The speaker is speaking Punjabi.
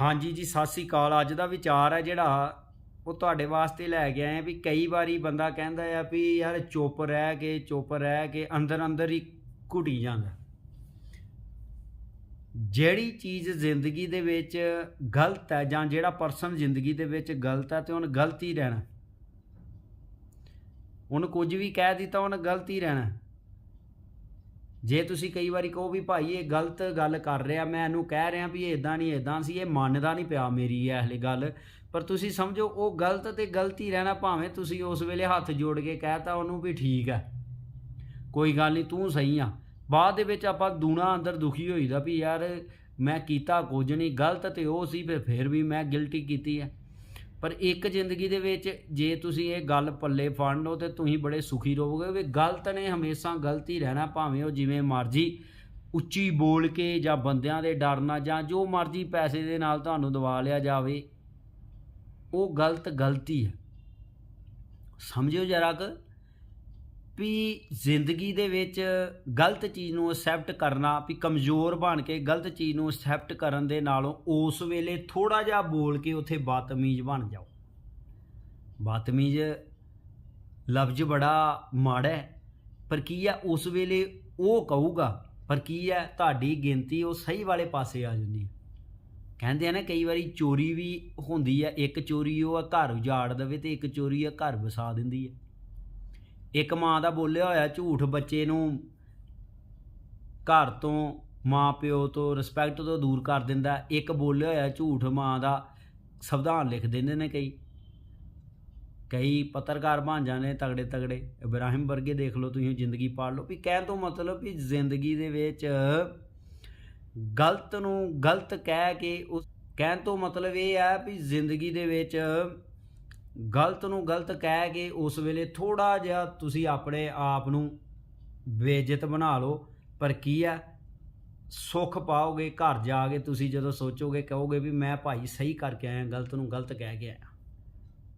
ਹਾਂਜੀ ਜੀ, ਸਤਿ ਸ੍ਰੀ ਅਕਾਲ। ਅੱਜ ਦਾ ਵਿਚਾਰ ਹੈ ਜਿਹੜਾ ਉਹ ਤੁਹਾਡੇ ਵਾਸਤੇ ਲੈ ਕੇ ਆਏ ਆ ਵੀ ਕਈ ਵਾਰੀ ਬੰਦਾ ਕਹਿੰਦਾ ਆ ਵੀ ਯਾਰ ਚੁੱਪ ਰਹਿ ਕੇ, ਚੁੱਪ ਰਹਿ ਕੇ ਅੰਦਰ ਅੰਦਰ ਹੀ ਘੁੱਟੀ ਜਾਂਦਾ। ਜਿਹੜੀ ਚੀਜ਼ ਜ਼ਿੰਦਗੀ ਦੇ ਵਿੱਚ ਗਲਤ ਹੈ ਜਾਂ ਜਿਹੜਾ ਪਰਸਨ ਜ਼ਿੰਦਗੀ ਦੇ ਵਿੱਚ ਗਲਤ ਹੈ ਤੇ ਉਹਨ ਗਲਤ ਹੀ ਰਹਿਣਾ। ਉਹਨੂੰ ਕੁਝ ਵੀ ਕਹਿ ਦਿੱਤਾ, ਉਹਨ ਗਲਤ ਹੀ ਰਹਿਣਾ। ਜੇ ਤੁਸੀਂ ਕਈ ਵਾਰੀ ਕਹੋ ਵੀ ਭਾਈ ਇਹ ਗਲਤ ਗੱਲ ਕਰ ਰਿਹਾ, ਮੈਂ ਇਹਨੂੰ ਕਹਿ ਰਿਹਾ ਵੀ ਇਹ ਇਦਾਂ ਨਹੀਂ ਇਦਾਂ ਸੀ, ਇਹ ਮੰਨਦਾ ਨਹੀਂ ਪਿਆ ਮੇਰੀ ਇਹ ਹਲੇ ਗੱਲ। ਪਰ ਤੁਸੀਂ ਸਮਝੋ, ਉਹ ਗਲਤ ਤੇ ਗਲਤੀ ਰਹਿਣਾ ਭਾਵੇਂ ਤੁਸੀਂ ਉਸ ਵੇਲੇ ਹੱਥ ਜੋੜ ਕੇ ਕਹਿਤਾ ਉਹਨੂੰ ਵੀ ਠੀਕ ਹੈ। ਕੋਈ ਗੱਲ ਨਹੀਂ, ਤੂੰ ਸਹੀ ਆ। ਬਾਅਦ ਦੇ ਵਿੱਚ ਆਪਾਂ ਦੂਣਾ ਅੰਦਰ ਦੁਖੀ ਹੋਈਦਾ ਵੀ ਯਾਰ ਮੈਂ ਕੀਤਾ ਕੁਝ ਨਹੀਂ, ਗਲਤ ਤੇ ਉਹ ਸੀ, ਫਿਰ ਫਿਰ ਵੀ ਮੈਂ ਗਿਲਟੀ ਕੀਤੀ ਹੈ। ਪਰ ਇੱਕ ਜ਼ਿੰਦਗੀ ਦੇ ਵਿੱਚ ਜੇ ਤੁਸੀਂ ਇਹ ਗੱਲ ਪੱਲੇ ਫੜ ਲਓ ਤੇ ਤੁਸੀਂ ਬੜੇ ਸੁਖੀ ਰਹੋਗੇ ਵੀ ਗਲਤ ਨੇ ਹਮੇਸ਼ਾ ਗਲਤੀ ਰਹਿਣਾ, ਭਾਵੇਂ ਉਹ ਜਿਵੇਂ ਮਰਜ਼ੀ ਉੱਚੀ ਬੋਲ ਕੇ ਜਾਂ ਬੰਦਿਆਂ ਦੇ ਡਰ ਨਾਲ ਜਾਂ ਜੋ ਮਰਜ਼ੀ ਪੈਸੇ ਦੇ ਨਾਲ ਤੁਹਾਨੂੰ ਦਵਾ ਲਿਆ ਜਾਵੇ, ਉਹ ਗਲਤ ਗਲਤੀ ਹੈ। ਸਮਝਿਓ ਜਰਾ ਕਿ। ਵੀ ਜ਼ਿੰਦਗੀ ਦੇ ਵਿੱਚ ਗਲਤ ਚੀਜ਼ ਨੂੰ ਅਸੈਪਟ ਕਰਨਾ, ਵੀ ਕਮਜ਼ੋਰ ਬਣ ਕੇ ਗਲਤ ਚੀਜ਼ ਨੂੰ ਅਸੈਪਟ ਕਰਨ ਦੇ ਨਾਲੋਂ ਉਸ ਵੇਲੇ ਥੋੜਾ ਜਿਹਾ ਬੋਲ ਕੇ ਉੱਥੇ ਬਾਤਮੀਜ਼ ਬਣ ਜਾਓ। ਬਾਤਮੀਜ਼ ਲਫ਼ਜ਼ ਬੜਾ ਮਾੜਾ ਹੈ, ਪਰ ਕੀ ਹੈ ਉਸ ਵੇਲੇ ਉਹ ਕਹੂਗਾ, ਪਰ ਕੀ ਹੈ ਤੁਹਾਡੀ ਗਿਣਤੀ ਉਹ ਸਹੀ ਵਾਲੇ ਪਾਸੇ ਆ ਜਾਂਦੀ ਹੈ। ਕਹਿੰਦੇ ਆ ਨਾ, ਕਈ ਵਾਰੀ ਚੋਰੀ ਵੀ ਹੁੰਦੀ ਹੈ, ਇੱਕ ਚੋਰੀ ਉਹ ਆ ਘਰ ਉਜਾੜ ਦੇਵੇ ਤੇ ਇੱਕ ਚੋਰੀ ਆ ਘਰ ਵਸਾ ਦਿੰਦੀ ਹੈ। ਇੱਕ ਮਾਂ ਦਾ ਬੋਲਿਆ ਹੋਇਆ ਝੂਠ ਬੱਚੇ ਨੂੰ ਘਰ ਤੋਂ ਮਾਂ ਪਿਓ ਤੋਂ ਰਿਸਪੈਕਟ ਤੋਂ ਦੂਰ ਕਰ ਦਿੰਦਾ, ਇੱਕ ਬੋਲਿਆ ਹੋਇਆ ਝੂਠ ਮਾਂ ਦਾ ਸੰਵਿਧਾਨ ਲਿਖ ਦਿੰਦੇ ਨੇ ਕਈ। ਕਈ ਪੱਤਰਕਾਰ ਭਾਂਜਾਂ ਨੇ ਤਗੜੇ ਤਗੜੇ ਇਬਰਾਹਿਮ ਵਰਗੇ ਦੇਖ ਲਓ ਤੁਸੀਂ, ਜ਼ਿੰਦਗੀ ਪਾੜ ਲਓ। ਵੀ ਕਹਿਣ ਤੋਂ ਮਤਲਬ ਵੀ ਜ਼ਿੰਦਗੀ ਦੇ ਵਿੱਚ ਗਲਤ ਨੂੰ ਗਲਤ ਕਹਿ ਕੇ ਉਸ ਕਹਿਣ ਤੋਂ ਮਤਲਬ ਇਹ ਹੈ ਵੀ ਜ਼ਿੰਦਗੀ ਦੇ ਵਿੱਚ ਗਲਤ ਨੂੰ ਗਲਤ ਕਹਿ ਕੇ ਉਸ ਵੇਲੇ ਥੋੜਾ ਜਿਹਾ ਤੁਸੀਂ ਆਪਣੇ ਆਪ ਨੂੰ ਬੇਇੱਜ਼ਤ ਬਣਾ ਲਓ, ਪਰ ਕੀ ਹੈ? ਸੁੱਖ ਪਾਓਗੇ, ਘਰ ਜਾ ਕੇ ਤੁਸੀਂ ਜਦੋਂ ਸੋਚੋਗੇ, ਕਹੋਗੇ ਵੀ ਮੈਂ ਭਾਈ ਸਹੀ ਕਰਕੇ ਆਇਆ, ਗਲਤ ਨੂੰ ਗਲਤ ਕਹਿ ਕੇ ਆਇਆ।